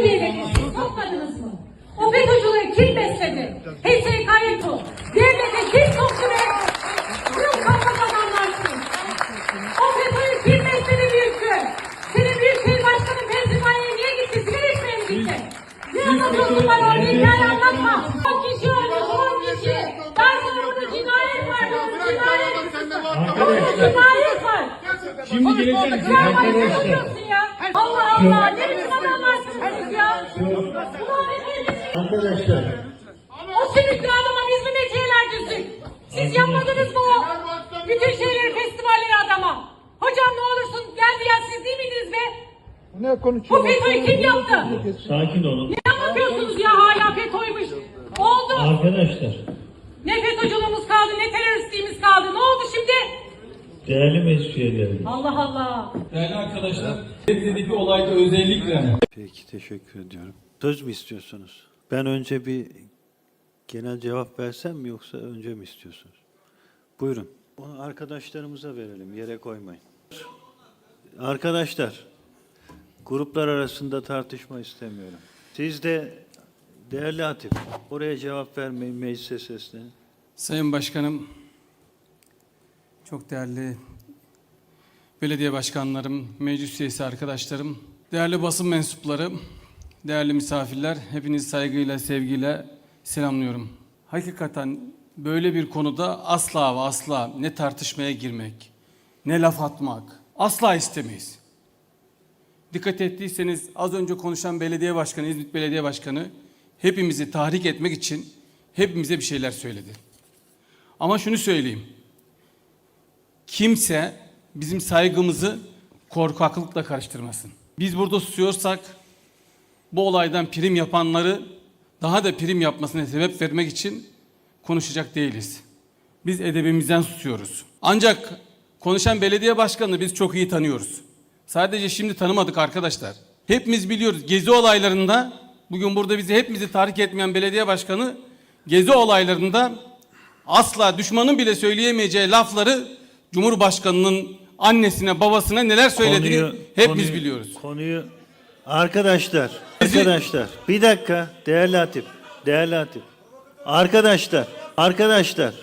Sokmadınız mı? O FETÖ'cüleri kim besledi? HSK'yı tut. Devlete kim soktu ve kim kafa adamlarsınız? O FETÖ'yü kim besledi büyüktü? Senin Büyükşehir Başkanı Pensilvanya'ya niye gitti? Sigara içmeye mi gitti? Ne anlatıyorsun bana orada hikaye anlatma. 10 kişi ölmüş 10 kişi. Ben sana burada cinayet var diyorum cinayet. Cinayet var. Şimdi ya. Allah Allah ne biçim adamlarsınız siz ya? Ulan hepiniz Arkadaşlar. o sümüklü adama biz mi metiyeler düzdük? Siz yapmadınız mı o? Bütün şeyleri, festivalleri adama. Hocam ne olursun geldi ya siz değil miydiniz be? Ne Bu konuşuyor? FETÖ'yü kim yaptı? Sakin olun. Ne anlatıyorsunuz ya hala FETÖ'ymüş? Oldu. Arkadaşlar. Ne FETÖ'cülüğümüz kaldı ne teröristliğimiz kaldı. Ne oldu şimdi? Değerli meclis. Allah Allah. Değerli arkadaşlar, Gebze'deki olayda özellikle Peki teşekkür ediyorum. Söz mü istiyorsunuz? Ben önce bir genel cevap versem mi yoksa önce mi istiyorsunuz? Buyurun. Onu arkadaşlarımıza verelim. Yere koymayın. Arkadaşlar, gruplar arasında tartışma istemiyorum. Siz de değerli Hatip, oraya cevap vermeyin, meclise seslenin. Sayın Başkanım, çok değerli belediye başkanlarım, meclis üyesi arkadaşlarım, değerli basın mensupları, değerli misafirler, hepinizi saygıyla, sevgiyle selamlıyorum. Hakikaten böyle bir konuda asla ve asla ne tartışmaya girmek, ne laf atmak asla istemeyiz. Dikkat ettiyseniz az önce konuşan belediye başkanı, İzmit Belediye Başkanı hepimizi tahrik etmek için hepimize bir şeyler söyledi. Ama şunu söyleyeyim. Kimse bizim saygımızı korkaklıkla karıştırmasın. Biz burada susuyorsak bu olaydan prim yapanları daha da prim yapmasına sebep vermek için konuşacak değiliz. Biz edebimizden susuyoruz. Ancak konuşan belediye başkanını biz çok iyi tanıyoruz. Sadece şimdi tanımadık arkadaşlar. Hepimiz biliyoruz gezi olaylarında bugün burada bizi hepimizi tahrik etmeyen belediye başkanı gezi olaylarında asla düşmanın bile söyleyemeyeceği lafları Cumhurbaşkanının annesine babasına neler söylediğini hepimiz konuyu- biliyoruz. Konuyu arkadaşlar, arkadaşlar bir dakika değerli Hatip, değerli Hatip. Arkadaşlar, arkadaşlar,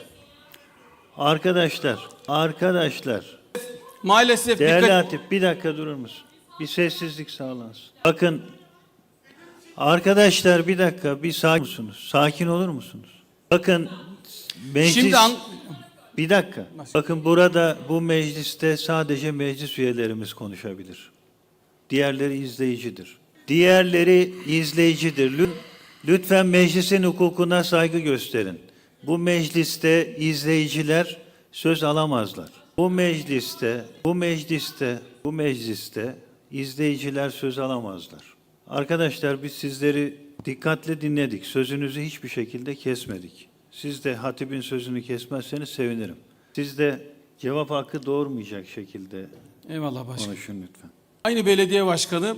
arkadaşlar, arkadaşlar. Maalesef Değerli dikkat- Hatip bir dakika durur musun? Bir sessizlik sağlansın. Bakın arkadaşlar bir dakika bir sakin musunuz? Sakin olur musunuz? Bakın meclis Şimdi an- bir dakika. Bakın burada bu mecliste sadece meclis üyelerimiz konuşabilir. Diğerleri izleyicidir. Diğerleri izleyicidir. Lü- Lütfen meclisin hukukuna saygı gösterin. Bu mecliste izleyiciler söz alamazlar. Bu mecliste, bu mecliste, bu mecliste izleyiciler söz alamazlar. Arkadaşlar biz sizleri dikkatle dinledik. Sözünüzü hiçbir şekilde kesmedik. Siz de hatibin sözünü kesmezseniz sevinirim. Siz de cevap hakkı doğurmayacak şekilde Eyvallah başkanım. konuşun lütfen. Aynı belediye başkanı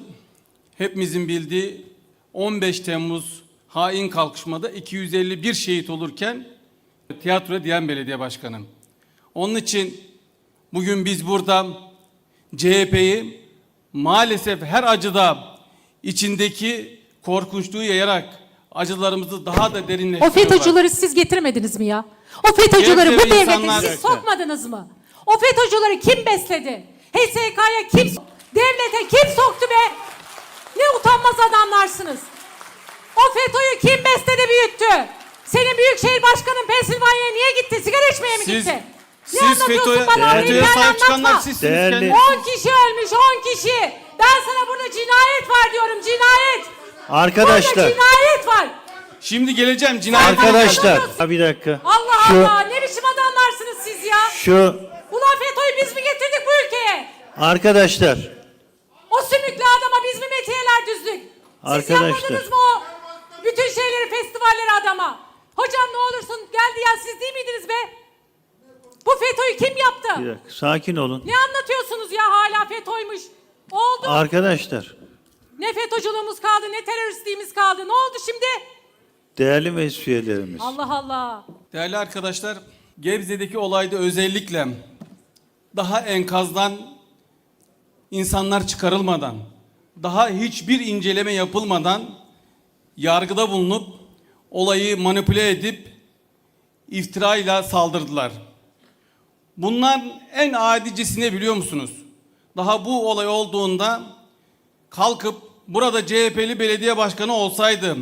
hepimizin bildiği 15 Temmuz hain kalkışmada 251 şehit olurken tiyatro diyen belediye başkanım. Onun için bugün biz burada CHP'yi maalesef her acıda içindeki korkunçluğu yayarak acılarımızı daha da O derinleştiriyorlar. FETÖ'cüleri siz getirmediniz mi ya? O FETÖ'cüleri bu devlete siz sokmadınız mı? O FETÖ'cüleri kim besledi? HSK'ya kim Devlete kim soktu be? Ne utanmaz adamlarsınız. O FETÖ'yü kim besledi büyüttü? Senin büyükşehir başkanın Pensilvanya'ya niye gitti? Sigara içmeye mi Siz- gitti? siz ne anlatıyorsun FETÖ'ye- bana? Değerli- FETÖ'ye Hikaye sahip çıkanlar anlatma. sizsiniz Değerli- kendiniz. 10 kişi ölmüş 10 kişi. Ben sana burada cinayet var diyorum cinayet. Arkadaşlar, Burada cinayet var. Şimdi geleceğim cinayet. arkadaşlar Ha, bir dakika. Allah Şu- Allah ne biçim adamlarsınız siz ya? Şu Ulan FETÖ'yü biz mi getirdik bu ülkeye? arkadaşlar, sümüklü adama biz mi metiyeler düzdük? Siz Arkadaşlar. yapmadınız mı o bütün şeyleri festivalleri adama? Hocam ne olursun geldi ya siz değil miydiniz be? Bu FETÖ'yü kim yaptı? bir dakika, sakin olun. Ne anlatıyorsunuz ya hala FETÖ'ymüş? Oldu. Arkadaşlar, ne FETÖ'cülüğümüz kaldı ne teröristliğimiz kaldı. Ne oldu şimdi? değerli meclis üyelerimiz. Allah Allah. Değerli arkadaşlar, Gebze'deki olayda özellikle daha enkazdan insanlar çıkarılmadan, daha hiçbir inceleme yapılmadan yargıda bulunup olayı manipüle edip iftirayla saldırdılar. Bunlar en adicesi ne biliyor musunuz? Daha bu olay olduğunda kalkıp burada CHP'li belediye başkanı olsaydı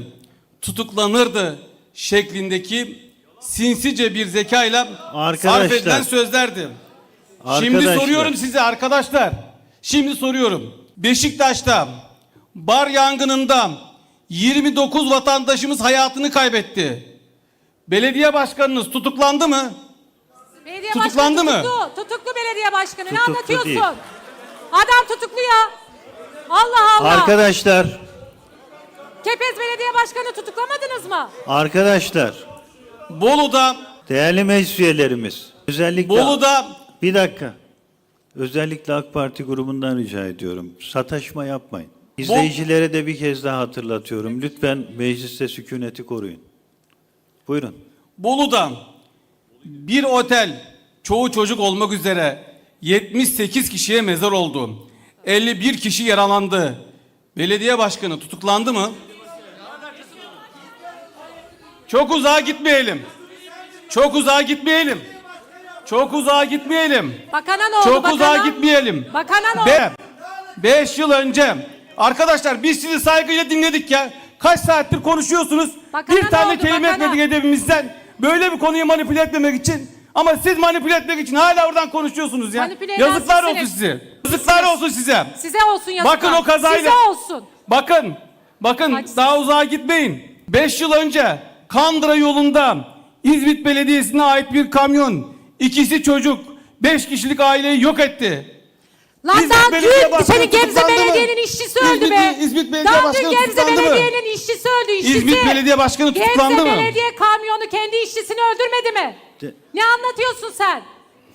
tutuklanırdı şeklindeki sinsice bir zekayla sarf Arkadaşlar. edilen sözlerdi. Şimdi Arkadaşlar. soruyorum size arkadaşlar. Şimdi soruyorum. Beşiktaş'ta bar yangınında 29 vatandaşımız hayatını kaybetti. Belediye başkanınız tutuklandı mı? Belediye Tutuklandı başkanı mı? Tutuklu, tutuklu belediye başkanı. ne Tutuklu anlatıyorsun? değil. Adam tutuklu ya. Allah Allah. Arkadaşlar, Kepez Belediye Başkanı tutuklamadınız mı? arkadaşlar, Bolu'da değerli meclis üyelerimiz, özellikle Bolu'da bir dakika. Özellikle AK Parti grubundan rica ediyorum. Sataşma yapmayın. İzleyicilere de bir kez daha hatırlatıyorum. Lütfen mecliste sükuneti koruyun. Buyurun. Bolu'da bir otel çoğu çocuk olmak üzere 78 kişiye mezar oldu. 51 kişi yaralandı. Belediye başkanı tutuklandı mı? Çok uzağa gitmeyelim. Çok uzağa gitmeyelim. Çok uzağa gitmeyelim. Bakana ne oldu? Çok bakana? uzağa gitmeyelim. Bakana ne oldu? Be, beş yıl önce arkadaşlar biz sizi saygıyla dinledik ya. Kaç saattir konuşuyorsunuz. Bakana bir ne tane oldu, kelime bakana? etmedik edebimizden. Böyle bir konuyu manipüle etmemek için. Ama siz manipüle etmek için hala oradan konuşuyorsunuz ya. Manipüle Yazıklar olsun size. Yazıklar olsun size. Size olsun yazıklar. Bakın o kazayla. Size olsun. Bakın. Bakın Haksız. daha uzağa gitmeyin. 5 yıl önce Kandıra yolunda İzmit Belediyesi'ne ait bir kamyon ikisi çocuk 5 kişilik aileyi yok etti. Lan İzmit daha Belediye dün Başkanı senin Gebze tutuklandı mı? Belediye'nin işçisi öldü İzmit- be. İzmit Belediye daha Başkanı dün Gebze tutuklandı mı? Belediye'nin işçisi öldü işçisi. İzmit Belediye Başkanı tutuklandı Gebze mı? Belediye kamyonu kendi işçisini öldürmedi mi? De- Ne anlatıyorsun sen?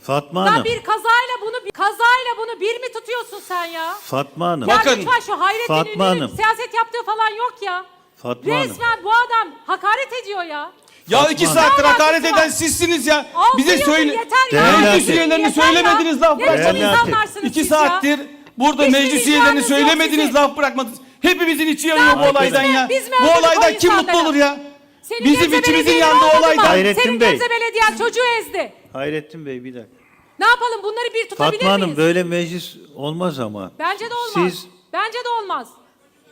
Fatma Lan Hanım, bir kazayla bunu bir kazayla bunu bir mi tutuyorsun sen ya? Fatma Hanım, Ya Bakın, lütfen şu Hayrettin Fatma Ünlü'nün Hanım. siyaset yaptığı falan yok ya. Fatma Hanım. Resmen bu adam hakaret ediyor ya. Ya Fatma iki Hanım. saattir hakaret eden var? sizsiniz ya. Altı Bize yıldır söyle. Yeter ya. Değerli Meclis Hakim. üyelerine Yeter ya. söylemediniz laf bırakmadınız. Hakim. insanlarsınız İki siz ya? saattir burada Hiçbir meclis vicdanınız yok söylemediniz sizin. laf bırakmadınız. Hepimizin içi yanıyor bu olaydan ya. Biz mi Bu öldürdük o olaydan kim mutlu insanları? olur ya? Senin Bizim Gebze içimizin Belediye'nin yandığı olaydan. Hayrettin Senin Bey. Gebze Belediyen çocuğu ezdi. Hayrettin Bey bir dakika. Ne yapalım bunları bir tutabilir Fatma Hanım miyiz? böyle meclis olmaz ama. Bence de olmaz. Siz Bence de olmaz.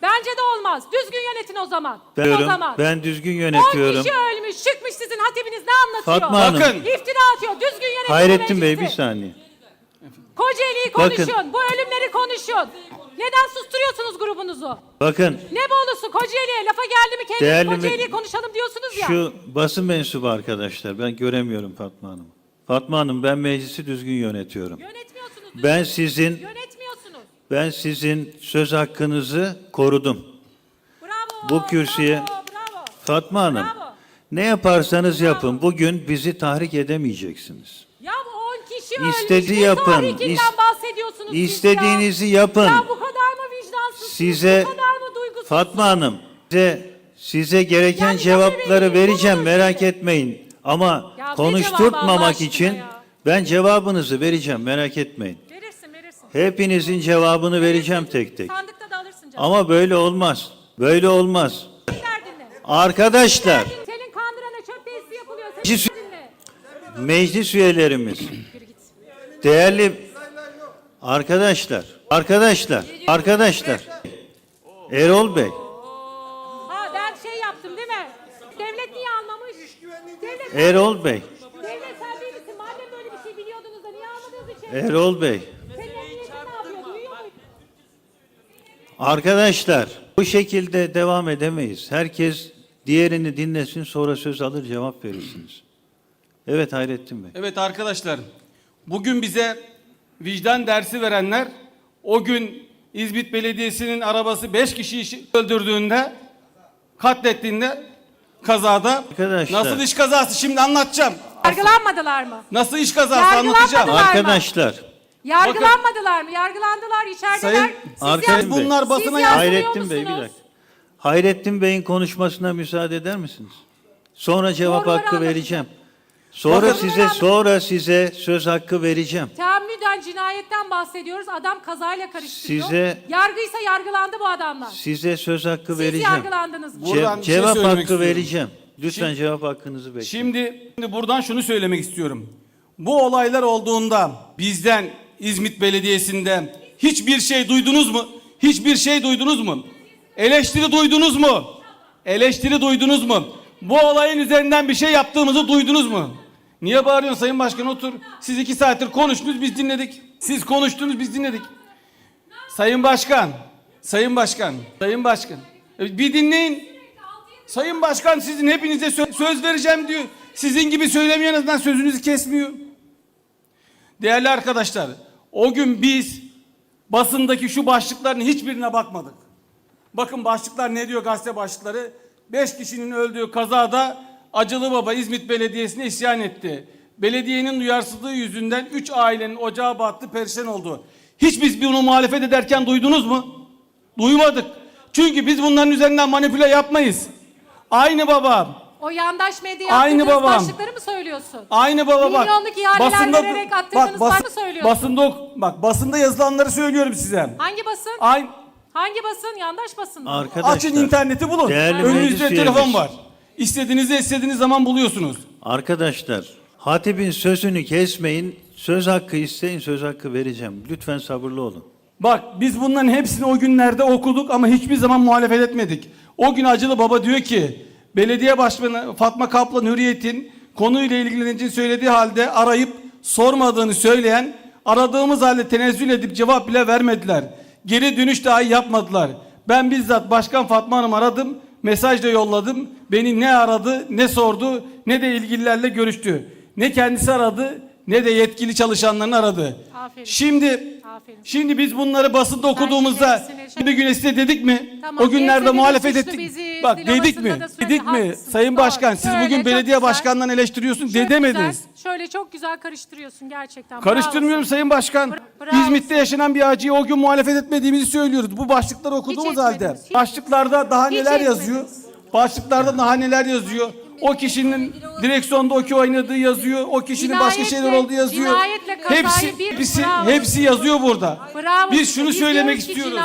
Bence de olmaz. Düzgün yönetin o zaman. o ben, zaman. ben düzgün 10 yönetiyorum. kişi ölmüş, çıkmış sizin hatibiniz ne anlatıyor? Fatma Hanım. Bakın. İftira atıyor. Düzgün yönetin Hayrettin Bey bir saniye. Kocaeli'yi Bakın. konuşun. Bu ölümleri konuşun. Neden susturuyorsunuz grubunuzu? Bakın Ne bolusu Kocaeli'ye lafa geldi mi kendiniz Değerli mi- konuşalım diyorsunuz ya. şu basın mensubu arkadaşlar ben göremiyorum Fatma Hanım. Fatma Hanım ben meclisi düzgün yönetiyorum. Yönetmiyorsunuz. Ben sizin Yönetmiyorsunuz. Ben sizin söz hakkınızı korudum. Bravo. Bu kürsüye- Bravo. bravo. Fatma Hanım Bravo. ne yaparsanız yapın bugün bizi tahrik edemeyeceksiniz. Ya bu 10 kişi ölmüş. İstediği Ne yapın. İst- bahsediyorsunuz siz ya? İstediğinizi yapın. Ya bu kadar mı vicdansızsınız? Size bu kadar mı duygusuzsunuz? Fatma Hanım size size gereken Yani cevapları vereceğim konunuz merak etmeyin. Ama Ya konuşturtmamak için ya? ben cevabınızı vereceğim merak etmeyin. Hepinizin cevabını vereceğim tek tek. Sandıkta da alırsın canım. Ama böyle olmaz. Böyle olmaz. Arkadaşlar, Senin kandırana çöp tesisi yapılıyor. Senin ne? meclis üyelerimiz, değerli arkadaşlar, arkadaşlar, arkadaşlar, Erol Bey, Ha ben şey yaptım değil mi? Devlet niye almamış? Devlet, Erol Bey, devlet sen değil misin? Madem böyle bir şey biliyordunuz da niye almadınız içeri? Erol Bey. Arkadaşlar bu şekilde devam edemeyiz. Herkes diğerini dinlesin sonra söz alır cevap verirsiniz. Evet Hayrettin Bey. Evet arkadaşlar, bugün bize vicdan dersi verenler o gün İzmit Belediyesi'nin arabası 5 kişiyi öldürdüğünde, katlettiğinde kazada Arkadaşlar. nasıl iş kazası şimdi anlatacağım. Yargılanmadılar mı? Nasıl iş kazası Yargılanmadılar. anlatacağım. Arkadaşlar Yargılanmadılar mı? Yargılandılar, içerideler. Sayın Siz Arkadaşlar, yaz- bunlar siz basına yazmıyor Hayrettin Bey bir musunuz? dakika. Hayrettin Bey'in konuşmasına müsaade eder misiniz? Sonra cevap Doğruları hakkı anlatın. vereceğim. Sonra Bakın- size sonra size söz hakkı vereceğim. Teammüden cinayetten bahsediyoruz. Adam kazayla karıştırıyor. Size- Yargıysa yargılandı bu adamlar. Size söz hakkı Siz vereceğim. yargılandınız. Ce- Buradan bir şey cevap söylemek hakkı istiyorum. vereceğim. Lütfen Şimdi- cevap hakkınızı bekleyin. Şimdi, şimdi buradan şunu söylemek istiyorum. Bu olaylar olduğunda bizden İzmit Belediyesi'nde hiçbir şey duydunuz mu? Hiçbir şey duydunuz mu? Eleştiri duydunuz mu? Eleştiri duydunuz mu? Bu olayın üzerinden bir şey yaptığımızı duydunuz mu? Niye bağırıyorsun Sayın Başkan otur. Siz iki saattir konuştunuz biz dinledik. Siz konuştunuz biz dinledik. Sayın Başkan, Sayın Başkan, Sayın Başkan. E, Bir dinleyin. Sayın Başkan sizin hepinize sö- söz vereceğim diyor. Sizin gibi söylemeyen azından sözünüzü kesmiyor. Değerli arkadaşlar, o gün biz basındaki şu başlıkların hiçbirine bakmadık. Bakın başlıklar ne diyor gazete başlıkları? Beş kişinin öldüğü kazada Acılı Baba İzmit Belediyesi'ne isyan etti. Belediyenin duyarsızlığı yüzünden üç ailenin ocağı battı, perişan oldu. Hiç biz bunu muhalefet ederken duydunuz mu? Duymadık. Çünkü biz bunların üzerinden manipüle yapmayız. Aynı baba, O yandaş medya Aynı yaptığınız babam. başlıkları mı söylüyorsun? Aynı baba bak. Milyonluk ihaleler vererek attırdığınız var mı söylüyorsun? basında ok- bak basında yazılanları söylüyorum size. Hangi basın? Aynı Hangi basın? Yandaş basın mı? Arkadaşlar. açın interneti bulun. Değerli Önünüzde meclis telefon var. İstediğinizde istediğiniz zaman buluyorsunuz. Arkadaşlar, hatibin sözünü kesmeyin. Söz hakkı isteyin, söz hakkı vereceğim. Lütfen sabırlı olun. Bak biz bunların hepsini o günlerde okuduk ama hiçbir zaman muhalefet etmedik. O gün Acılı Baba diyor ki belediye başkanı Fatma Kaplan Hürriyet'in konuyla ilgileneceğini söylediği halde arayıp sormadığını söyleyen aradığımız halde tenezzül edip cevap bile vermediler. Geri dönüş dahi yapmadılar. Ben bizzat Başkan Fatma Hanım aradım, mesaj da yolladım. Beni ne aradı, ne sordu, ne de ilgililerle görüştü. Ne kendisi aradı, ne de yetkili çalışanlarını aradı. Aferin. Şimdi Aferin. Şimdi biz bunları basında okuduğumuzda şerefsini- bir gün size dedik mi? Tamam, o günlerde muhalefet suçlu ettik. bizi, Bak dedik mi? da söyledi, Dedik mi? haklısın. Sayın Doğru. Başkan siz Şöyle, bugün çok belediye güzel. başkanından eleştiriyorsunuz Şöyle dedemediniz. güzel- şöyle çok güzel karıştırıyorsun gerçekten. Karıştırmıyorum Bravosun. Sayın Başkan. Bravo. İzmit'te yaşanan bir acıyı o gün muhalefet etmediğimizi söylüyoruz. Bu başlıkları okuduğumuz halde. etmediniz, hiç- Başlıklarda daha hiç neler yazıyor? etmediniz. Başlıklarda daha neler yazıyor? O kişinin direksiyonda okey oynadığı yazıyor. O kişinin başka şeyler olduğu yazıyor. Hepsi, hepsi, hepsi yazıyor burada. Bravo. Biz şunu söylemek istiyoruz.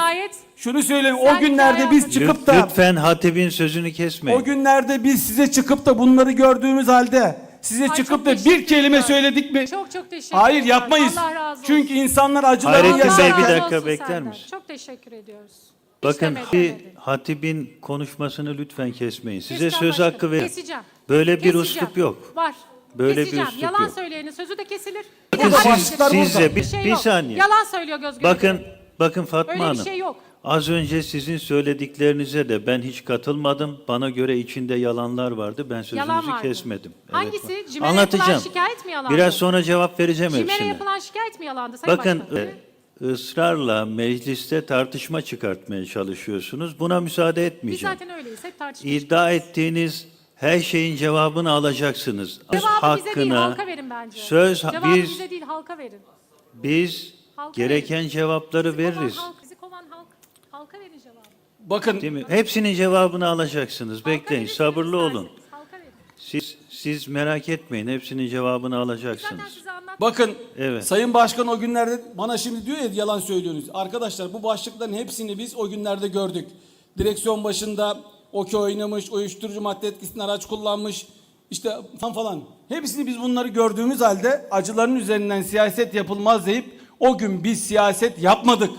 Şunu söyleyeyim. O günlerde biz çıkıp da Lütfen hatibin sözünü kesmeyin. o günlerde biz size çıkıp da bunları gördüğümüz halde size çıkıp da teşekkür bir kelime ediyorum. söyledik mi? Çok çok teşekkür Hayır yapmayız. Allah razı olsun. Çünkü insanlar acılarını Hayrettin Bey, bir dakika bekler misin? Çok teşekkür ediyoruz. Bakın İstemedi, hatibin konuşmasını lütfen kesmeyin. Size Keseceğim söz başkanım, hakkı verin. Keseceğim. Böyle bir Keseceğim. üslup yok. Var. Böyle bir Keseceğim. üslup Yalan yok. söyleyenin sözü de kesilir. Bakın Yalan siz, başlıklar söyleyenin siz burada. de bir, şey bir yok. saniye. Yalan söylüyor göz göre. Bakın bakın Fatma Öyle bir Hanım. şey yok. Az önce sizin söylediklerinize de ben hiç katılmadım. Bana göre içinde yalanlar vardı. Ben sözünüzü Yalan vardı. kesmedim. Hangisi? var. Cimer'e Anlatacağım. yapılan şikayet mi yalandı? Biraz sonra cevap vereceğim Cimer'e hepsine. yapılan şikayet mi yalandı? Sayın Bakın Başkan? e, ısrarla mecliste tartışma çıkartmaya çalışıyorsunuz. Buna müsaade Biz etmeyeceğim. zaten öyleyiz. Hep tartışmışız. İddia ettiğiniz her şeyin cevabını alacaksınız. Cevabı bize değil hakkına halka verin bence. söz Cevabı biz bize değil halka verin. biz Halka gereken cevapları Bizi kovan veririz. halk, bizi kovan halk. Halka verin cevabı. bakın Değil mi? Hepsinin cevabını alacaksınız. Halka Bekleyin, sabırlı olun. verin. Siz siz merak etmeyin. Hepsinin cevabını Zaten alacaksınız. size anlat. Bakın Evet. Sayın Başkan o günlerde bana şimdi diyor ya yalan söylüyorsunuz. Arkadaşlar bu başlıkların hepsini biz o günlerde gördük. Direksiyon başında okey oynamış, uyuşturucu madde etkisinde araç kullanmış, işte falan falan. Hepsini biz bunları gördüğümüz halde acıların üzerinden siyaset yapılmaz deyip o gün biz siyaset yapmadık.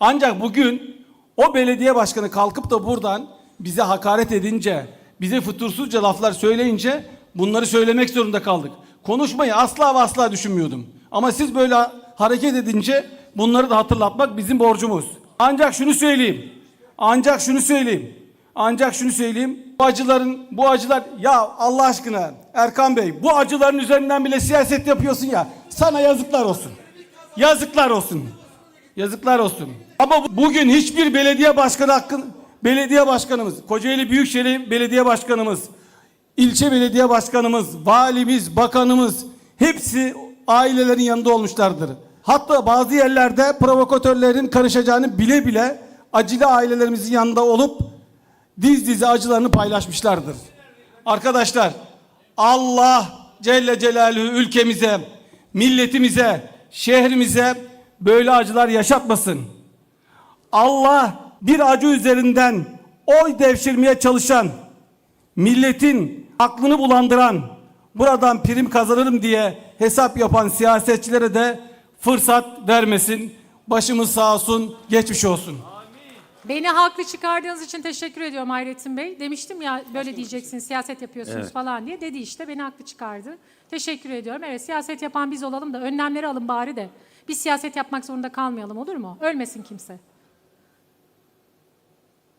Ancak bugün o belediye başkanı kalkıp da buradan bize hakaret edince, bize fütursuzca laflar söyleyince bunları söylemek zorunda kaldık. Konuşmayı asla ve asla düşünmüyordum. Ama siz böyle hareket edince bunları da hatırlatmak bizim borcumuz. Ancak şunu söyleyeyim. Ancak şunu söyleyeyim. Ancak şunu söyleyeyim. Bu acıların, bu acılar ya Allah aşkına Erkan Bey bu acıların üzerinden bile siyaset yapıyorsun ya. Sana yazıklar olsun. Yazıklar olsun. Yazıklar olsun. Ama bu- bugün hiçbir belediye başkanı hakkın belediye başkanımız, Kocaeli Büyükşehir Belediye Başkanımız, ilçe belediye başkanımız, valimiz, bakanımız hepsi ailelerin yanında olmuşlardır. Hatta bazı yerlerde provokatörlerin karışacağını bile bile acılı ailelerimizin yanında olup diz dize acılarını paylaşmışlardır. Arkadaşlar Allah Celle Celaluhu ülkemize, milletimize, şehrimize böyle acılar yaşatmasın. Allah bir acı üzerinden oy devşirmeye çalışan, milletin aklını bulandıran, buradan prim kazanırım diye hesap yapan siyasetçilere de fırsat vermesin. Başımız sağ olsun, geçmiş olsun. Beni haklı çıkardığınız için teşekkür ediyorum Hayrettin Bey. Demiştim ya böyle diyeceksiniz siyaset yapıyorsunuz Evet. falan diye. Dedi işte beni haklı çıkardı. Teşekkür ediyorum. Evet siyaset yapan biz olalım da önlemleri alın bari de. Biz siyaset yapmak zorunda kalmayalım olur mu? Ölmesin kimse.